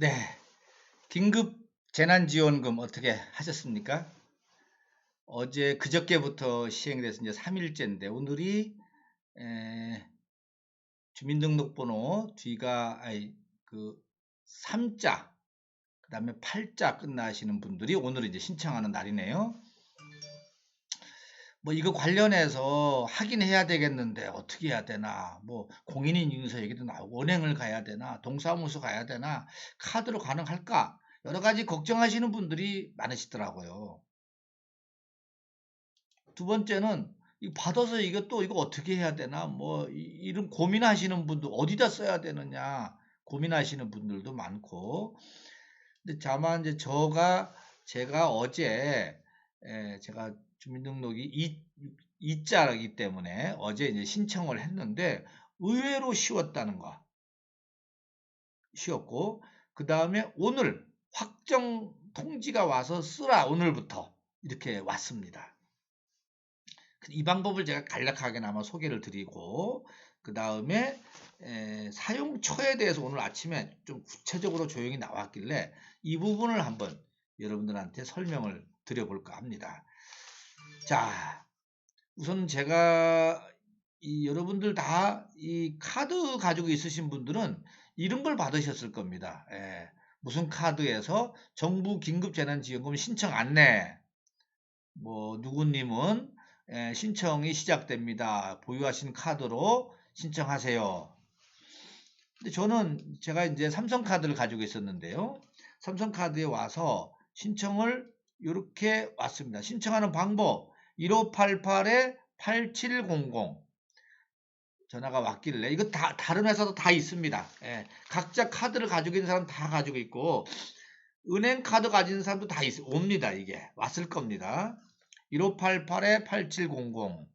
네. 긴급 재난지원금 어떻게 하셨습니까? 어제 그저께부터 시행돼서 이제 3일째인데 오늘이 에, 주민등록번호 뒤가 아이 그 3자 그다음에 8자 끝나시는 분들이 오늘 이제 신청하는 날이네요. 뭐 이거 관련해서 확인해야 되겠는데 어떻게 해야 되나 뭐 공인인증서 얘기도 나오고 은행을 가야 되나 동사무소 가야 되나 카드로 가능할까 여러 가지 걱정하시는 분들이 많으시더라고요. 두 번째는 받아서 이거 또 이거 어떻게 해야 되나 뭐 이런 고민하시는 분들 어디다 써야 되느냐 고민하시는 분들도 많고 근데 다만 이제 저가 제가 어제 에, 제가 주민등록이 이, 이자이기 때문에 어제 이제 신청을 했는데 의외로 쉬웠다는 거 쉬웠고 그 다음에 오늘 확정 통지가 와서 쓰라 오늘부터 이렇게 왔습니다. 이 방법을 제가 간략하게나마 소개를 드리고 그 다음에 사용처에 대해서 오늘 아침에 좀 구체적으로 조용히 나왔길래 이 부분을 한번 여러분들한테 설명을 드려볼까 합니다. 자, 우선 제가 여러분들 다 이 카드 가지고 있으신 분들은 이런 걸 받으셨을 겁니다. 예, 무슨 카드에서 정부 긴급재난지원금 신청 안내 뭐 누구님은 예, 신청이 시작됩니다. 보유하신 카드로 신청하세요. 근데 저는 제가 이제 삼성카드를 가지고 있었는데요. 삼성카드에 와서 신청을 이렇게 왔습니다. 신청하는 방법 1588-8700 전화가 왔길래 이거 다 다른 회사도 다 있습니다. 예, 각자 카드를 가지고 있는 사람 다 가지고 있고 은행 카드 가진 사람도 다 있, 옵니다. 이게 왔을 겁니다. 1588-8700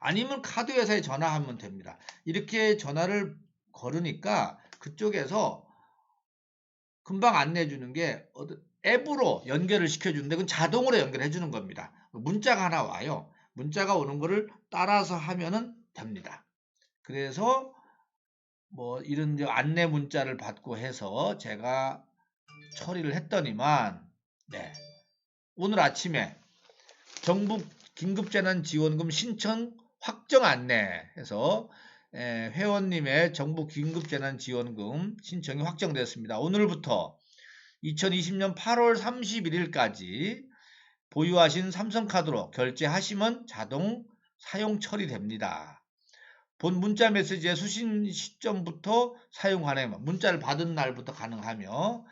아니면 카드 회사에 전화하면 됩니다. 이렇게 전화를 걸으니까 그쪽에서 금방 안내해 주는 게 앱으로 연결을 시켜 주는데 그건 자동으로 연결해 주는 겁니다. 문자가 하나 와요. 문자가 오는 거를 따라서 하면은 됩니다. 그래서 뭐 이런 안내 문자를 받고 해서 제가 처리를 했더니만 네. 오늘 아침에 정부 긴급재난지원금 신청 확정 안내 해서 회원님의 정부 긴급재난지원금 신청이 확정됐습니다. 오늘부터 2020년 8월 31일까지 보유하신 삼성카드로 결제하시면 자동 사용 처리됩니다. 본 문자 메시지의 수신 시점부터 사용 가능, 문자를 받은 날부터 가능하며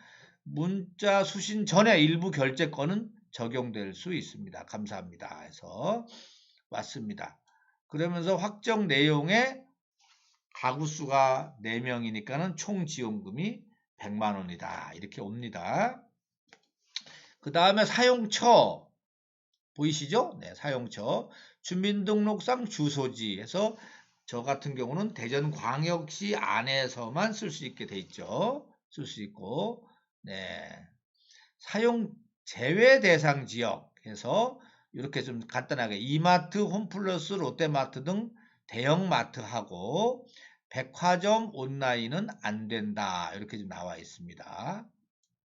문자 수신 전에 일부 결제권은 적용될 수 있습니다. 감사합니다. 해서 왔습니다. 그러면서 확정 내용에 가구 수가 4명이니까는 총 지원금이 100만 원이다. 이렇게 옵니다. 그 다음에 사용처 보이시죠? 네, 사용처 주민등록상 주소지에서 저 같은 경우는 대전광역시 안에서만 쓸 수 있게 돼 있죠. 쓸 수 있고 네. 사용 제외 대상 지역에서 이렇게 좀 간단하게 이마트, 홈플러스, 롯데마트 등 대형마트하고 백화점 온라인은 안 된다. 이렇게 좀 나와 있습니다.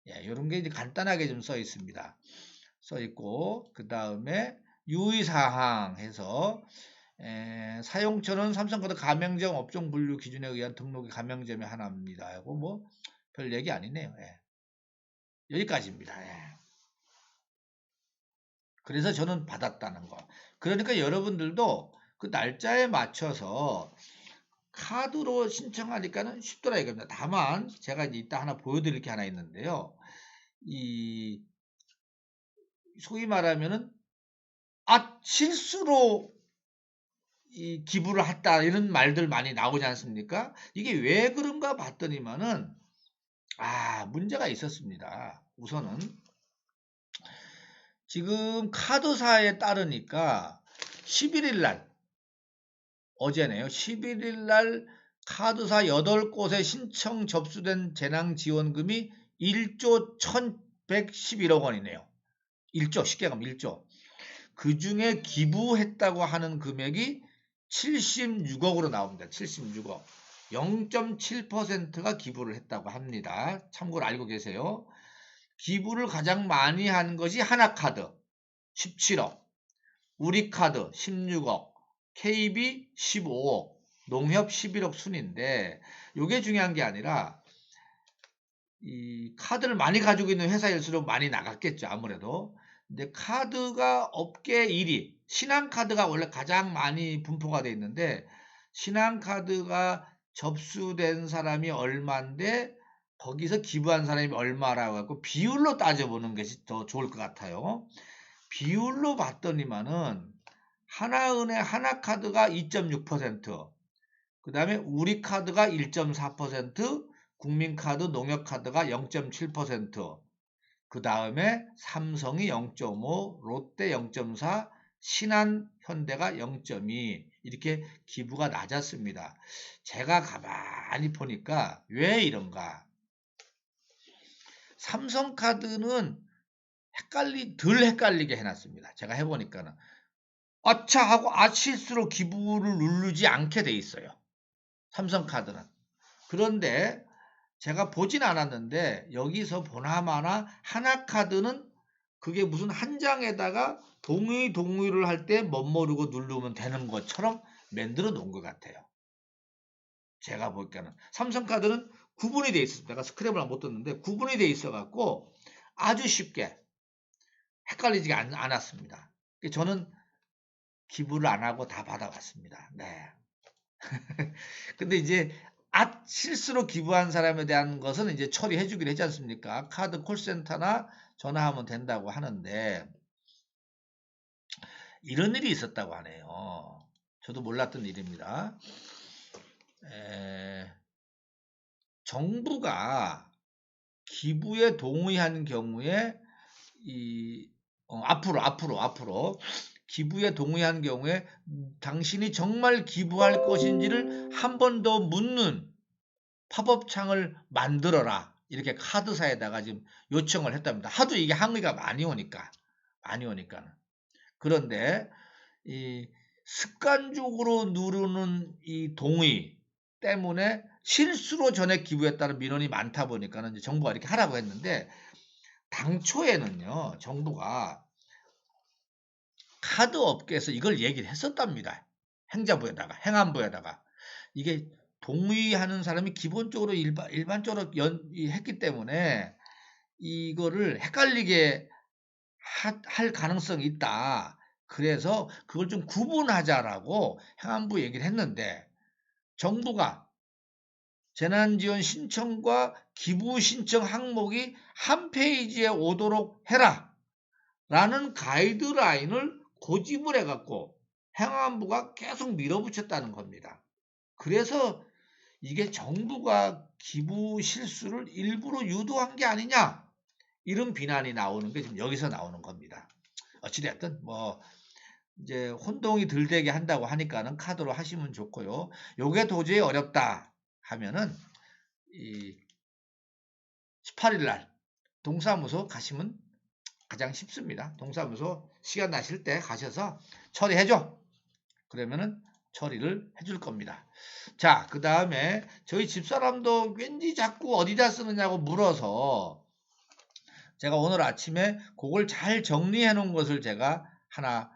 예, 이런 게 이제 간단하게 좀 써 있습니다. 써 있고 그 다음에 유의사항 해서 에, 사용처는 삼성카드 가맹점 업종 분류 기준에 의한 등록이 가맹점이 하나입니다. 하고 뭐 별 얘기 아니네요. 예. 여기까지입니다. 예. 그래서 저는 받았다는 거. 그러니까 여러분들도 그 날짜에 맞춰서 카드로 신청하니까는 쉽더라 이겁니다. 다만 제가 이제 이따 하나 보여드릴 게 하나 있는데요. 이 소위 말하면은 아 실수로 이 기부를 했다 이런 말들 많이 나오지 않습니까? 이게 왜 그런가 봤더니만은 아 문제가 있었습니다. 우선은 지금 카드사에 따르니까 11일 날 어제네요. 11일 날 카드사 8곳에 신청 접수된 재난지원금이 1조 1111억 원이네요. 1조 쉽게 가면 1조. 그 중에 기부했다고 하는 금액이 76억으로 나옵니다. 76억. 0.7%가 기부를 했다고 합니다. 참고로 알고 계세요. 기부를 가장 많이 한 것이 하나카드 17억, 우리카드 16억, KB 15억, 농협 11억 순인데 이게 중요한 게 아니라 이 카드를 많이 가지고 있는 회사일수록 많이 나갔겠죠 아무래도 근데 카드가 업계 1위 신한카드가 원래 가장 많이 분포가 돼 있는데 신한카드가 접수된 사람이 얼마인데 거기서 기부한 사람이 얼마라고 하고 비율로 따져보는 것이 더 좋을 것 같아요. 비율로 봤더니만은 하나은행 하나카드가 2.6%, 그 다음에 우리카드가 1.4%, 국민카드, 농협카드가 0.7%, 그 다음에 삼성이 0.5, 롯데 0.4, 신한, 현대가 0.2 이렇게 기부가 낮았습니다. 제가 가만히 보니까 왜 이런가? 삼성카드는 헷갈리 덜 헷갈리게 해놨습니다. 제가 해보니까는 아차 하고 아실수로 기부를 누르지 않게 돼 있어요. 삼성카드는. 그런데 제가 보진 않았는데 여기서 보나마나 하나 카드는 그게 무슨 한 장에다가 동의 동의를 할 때 멋모르고 누르면 되는 것처럼 만들어 놓은 것 같아요. 제가 보니까는 삼성카드는 구분이 돼 있었어요. 내가 스크랩을 못 떴는데 구분이 돼 있어 갖고 아주 쉽게 헷갈리지 않았습니다. 저는 기부를 안 하고 다 받아왔습니다. 네. 근데 이제 아, 실수로 기부한 사람에 대한 것은 이제 처리해 주기로 했지 않습니까? 카드 콜센터나 전화하면 된다고 하는데 이런 일이 있었다고 하네요. 저도 몰랐던 일입니다. 에, 정부가 기부에 동의하는 경우에 이 어, 앞으로 앞으로 앞으로 기부에 동의한 경우에 당신이 정말 기부할 것인지를 한 번 더 묻는 팝업창을 만들어라. 이렇게 카드사에다가 지금 요청을 했답니다. 하도 이게 항의가 많이 오니까. 많이 오니까. 그런데 이 습관적으로 누르는 이 동의 때문에 실수로 전에 기부했다는 민원이 많다 보니까는 정부가 이렇게 하라고 했는데 당초에는요 정부가 카드 업계에서 이걸 얘기를 했었답니다. 행자부에다가 행안부에다가 이게 동의하는 사람이 기본적으로 일반, 일반적으로 연, 했기 때문에 이거를 헷갈리게 하, 할 가능성이 있다. 그래서 그걸 좀 구분하자라고 행안부 얘기를 했는데 정부가 재난지원 신청과 기부 신청 항목이 한 페이지에 오도록 해라 라는 가이드라인을 고집을 해갖고 행안부가 계속 밀어붙였다는 겁니다. 그래서 이게 정부가 기부 실수를 일부러 유도한 게 아니냐 이런 비난이 나오는 게 지금 여기서 나오는 겁니다. 어찌됐든 뭐 이제 혼동이 덜 되게 한다고 하니까는 카드로 하시면 좋고요. 요게 도저히 어렵다 하면은 이 18일 날 동사무소 가시면 가장 쉽습니다. 동사무소 시간 나실 때 가셔서 처리해줘. 그러면은 처리를 해줄 겁니다. 자, 그 다음에 저희 집사람도 왠지 자꾸 어디다 쓰느냐고 물어서 제가 오늘 아침에 그걸 잘 정리해 놓은 것을 제가 하나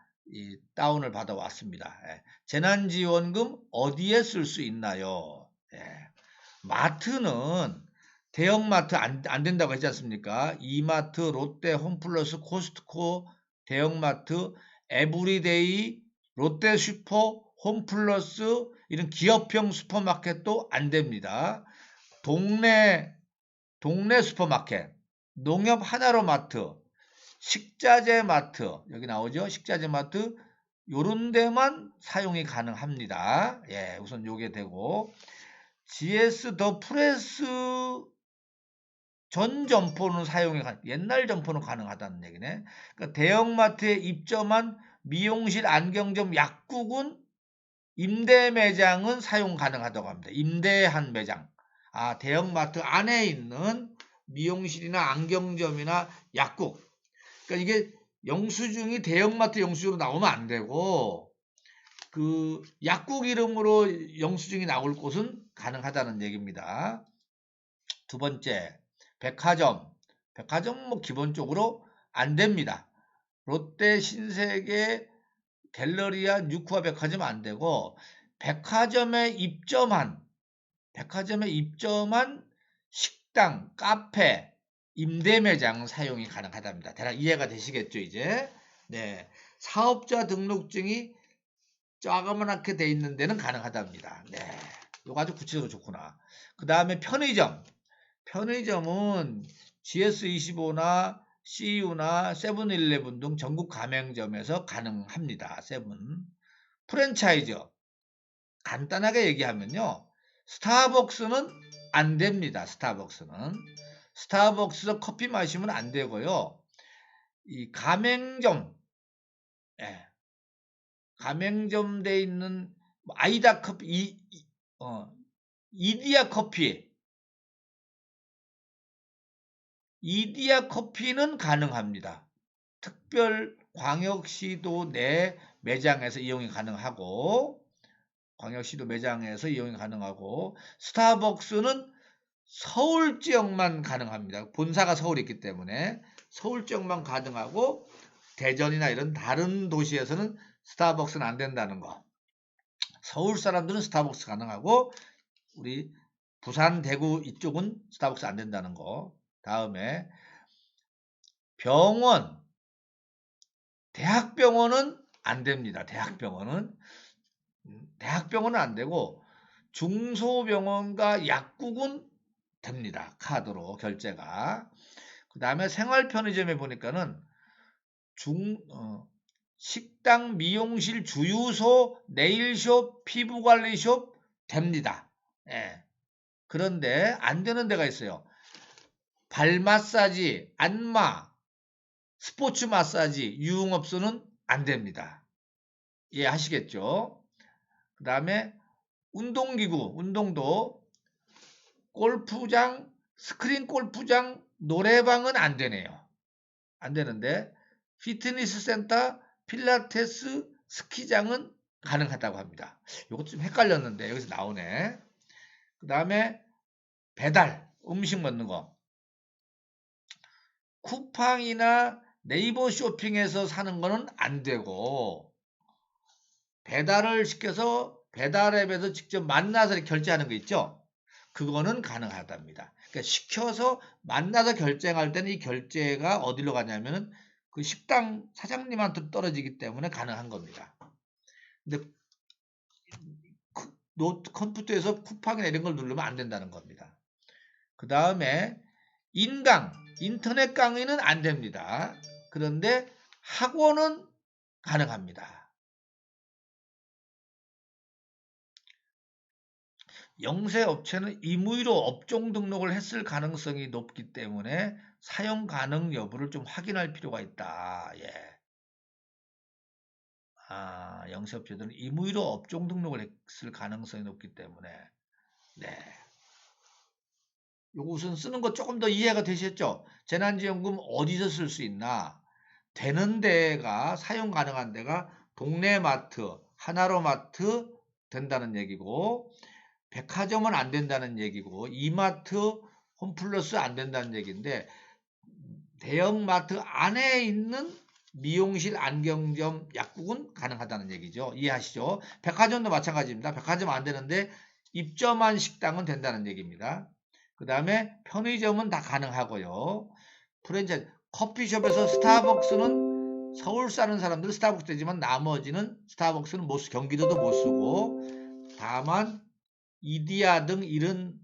다운을 받아 왔습니다. 예. 재난지원금 어디에 쓸 수 있나요? 예. 마트는 대형마트 안, 안 된다고 했지 않습니까? 이마트, 롯데, 홈플러스, 코스트코, 대형마트, 에브리데이, 롯데 슈퍼, 홈플러스 이런 기업형 슈퍼마켓도 안 됩니다. 동네 동네 슈퍼마켓, 농협 하나로 마트, 식자재 마트 여기 나오죠? 식자재 마트 요런 데만 사용이 가능합니다. 예, 우선 요게 되고 GS 더 프레스 전 점포는 사용이 가, 옛날 점포는 가능하다는 얘기네. 그러니까 대형마트에 입점한 미용실, 안경점, 약국은 임대 매장은 사용 가능하다고 합니다. 임대한 매장. 아, 대형마트 안에 있는 미용실이나 안경점이나 약국. 그러니까 이게 영수증이 대형마트 영수증으로 나오면 안 되고 그 약국 이름으로 영수증이 나올 곳은 가능하다는 얘기입니다. 두 번째, 백화점. 백화점 뭐 기본적으로 안 됩니다. 롯데, 신세계, 갤러리아, 뉴쿠아 백화점 안 되고 백화점에 입점한 백화점에 입점한 식당, 카페, 임대 매장 사용이 가능하답니다. 대략 이해가 되시겠죠, 이제? 네. 사업자 등록증이 조그맣게 돼 있는 데는 가능하답니다. 네. 이거 아주 구체적으로 좋구나. 그 다음에 편의점. 편의점은 GS25나 CU나 세븐일레븐 등 전국 가맹점에서 가능합니다. 세븐. 프랜차이즈. 간단하게 얘기하면요. 스타벅스는 안 됩니다. 스타벅스는. 스타벅스에서 커피 마시면 안 되고요. 이 가맹점, 예. 가맹점 돼 있는 뭐 아이다 커피, 이, 이, 어, 이디야 커피, 이디야 커피는 가능합니다. 특별 광역시도 내 매장에서 이용이 가능하고 광역시도 매장에서 이용이 가능하고 스타벅스는 서울 지역만 가능합니다. 본사가 서울에 있기 때문에 서울 지역만 가능하고 대전이나 이런 다른 도시에서는 스타벅스는 안 된다는 거. 서울 사람들은 스타벅스 가능하고 우리 부산, 대구 이쪽은 스타벅스 안 된다는 거. 다음에 병원, 대학병원은 안 됩니다. 대학병원은 음, 대학병원은 안 되고 중소병원과 약국은 됩니다. 카드로 결제가. 그 다음에 생활편의점에 보니까는 중 어, 식당, 미용실, 주유소, 네일숍, 피부관리숍 됩니다. 예. 그런데 안 되는 데가 있어요. 발 마사지, 안마, 스포츠 마사지, 유흥업소는 안 됩니다. 이해하시겠죠? 그 다음에 운동기구, 운동도 골프장, 스크린 골프장, 노래방은 안 되네요. 안 되는데 피트니스 센터, 필라테스, 스키장은 가능하다고 합니다. 이것 좀 헷갈렸는데 여기서 나오네. 그 다음에 배달, 음식 먹는 거. 쿠팡이나 네이버 쇼핑에서 사는 거는 안 되고 배달을 시켜서 배달앱에서 직접 만나서 결제하는 거 있죠? 그거는 가능하답니다. 그러니까 시켜서 만나서 결제할 때는 이 결제가 어디로 가냐면은 그 식당 사장님한테 떨어지기 때문에 가능한 겁니다. 근데 노트 컴퓨터에서 쿠팡이나 이런 걸 누르면 안 된다는 겁니다. 그 다음에 인강, 인터넷 강의는 안 됩니다. 그런데 학원은 가능합니다. 영세 업체는 임의로 업종 등록을 했을 가능성이 높기 때문에 사용 가능 여부를 좀 확인할 필요가 있다. 예. 아, 영세 업체들은 임의로 업종 등록을 했을 가능성이 높기 때문에 네. 요것은 쓰는 거 조금 더 이해가 되셨죠? 재난지원금 어디서 쓸 수 있나? 되는 데가 사용 가능한 데가 동네 마트, 하나로 마트 된다는 얘기고 백화점은 안 된다는 얘기고 이마트, 홈플러스 안 된다는 얘기인데 대형마트 안에 있는 미용실, 안경점, 약국은 가능하다는 얘기죠. 이해하시죠? 백화점도 마찬가지입니다. 백화점 안 되는데 입점한 식당은 된다는 얘기입니다. 그 다음에 편의점은 다 가능하고요. 프랜차이즈 커피숍에서 스타벅스는 서울 사는 사람들은 스타벅스 되지만 나머지는 스타벅스는 못 쓰, 경기도도 못 쓰고 다만 이디야 등 이런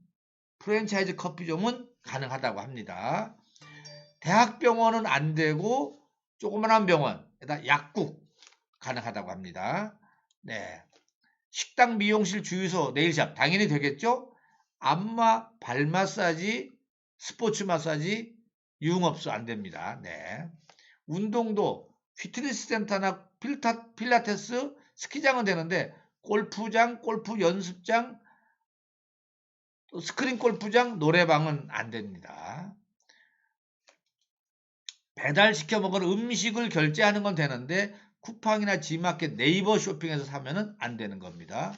프랜차이즈 커피점은 가능하다고 합니다. 대학병원은 안 되고 조그만한 병원, 에다 약국 가능하다고 합니다. 네. 식당, 미용실, 주유소, 네일샵 당연히 되겠죠? 안마, 발 마사지, 스포츠 마사지, 유흥업소 안 됩니다. 네. 운동도 피트니스 센터나 필타, 필라테스, 스키장은 되는데 골프장, 골프 연습장, 스크린 골프장, 노래방은 안 됩니다. 배달시켜 먹은 음식을 결제하는 건 되는데 쿠팡이나 G마켓 네이버 쇼핑에서 사면은 안 되는 겁니다.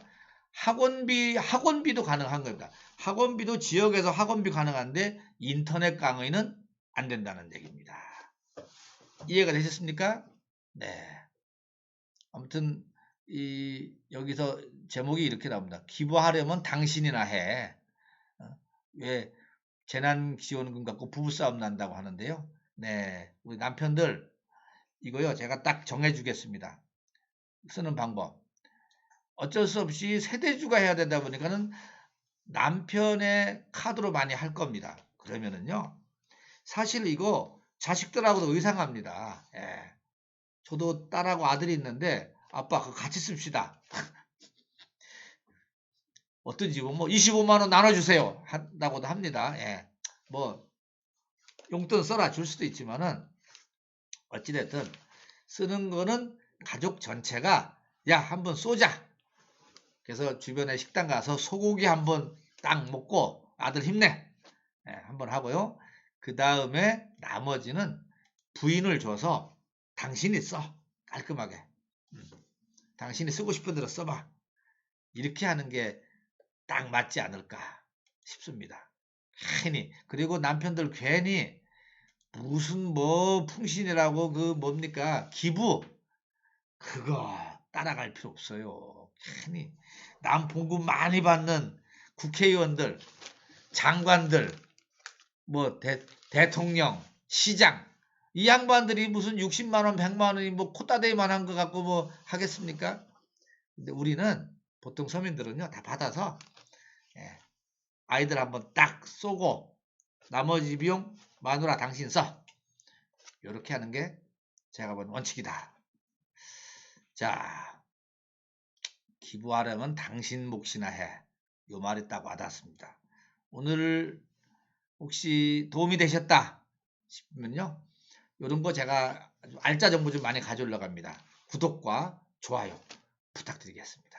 학원비 학원비도 가능한 겁니다. 학원비도 지역에서 학원비 가능한데 인터넷 강의는 안 된다는 얘기입니다. 이해가 되셨습니까? 네. 아무튼 이 여기서 제목이 이렇게 나옵니다. 기부하려면 당신이나 해. 어? 왜 재난 지원금 갖고 부부싸움 난다고 하는데요. 네, 우리 남편들 이거요 제가 딱 정해 주겠습니다. 쓰는 방법. 어쩔 수 없이 세대주가 해야 되다 보니까는 남편의 카드로 많이 할 겁니다. 그러면은요 사실 이거 자식들하고도 의상합니다. 예. 저도 딸하고 아들이 있는데 아빠 그거 같이 씁시다. 어떤 집은 뭐 25만 원 나눠주세요 한다고도 합니다. 예. 뭐 용돈 써라 줄 수도 있지만은 어찌됐든 쓰는 거는 가족 전체가 야 한번 쏘자. 그래서 주변에 식당 가서 소고기 한번 딱 먹고 아들 힘내. 예, 한번 하고요. 그 다음에 나머지는 부인을 줘서 당신이 써. 깔끔하게. 음. 당신이 쓰고 싶은 대로 써봐. 이렇게 하는 게 딱 맞지 않을까 싶습니다. 괜히. 그리고 남편들 괜히 무슨 뭐 풍신이라고 그 뭡니까 기부 그거 따라갈 필요 없어요. 괜히 남 봉급 많이 받는 국회의원들, 장관들, 뭐 대, 대통령, 시장 이 양반들이 무슨 60만 원, 100만 원이 뭐 코따대기만 한것 갖고 뭐 하겠습니까? 근데 우리는 보통 서민들은요 다 받아서 예, 아이들 한번 딱 쏘고 나머지 비용 마누라 당신 써. 이렇게 하는 게 제가 본 원칙이다. 자, 기부하려면 당신 몫이나 해. 요 말이 딱 와닿습니다. 오늘 혹시 도움이 되셨다 싶으면요. 이런 거 제가 알짜 정보 좀 많이 가져올려 갑니다. 구독과 좋아요 부탁드리겠습니다.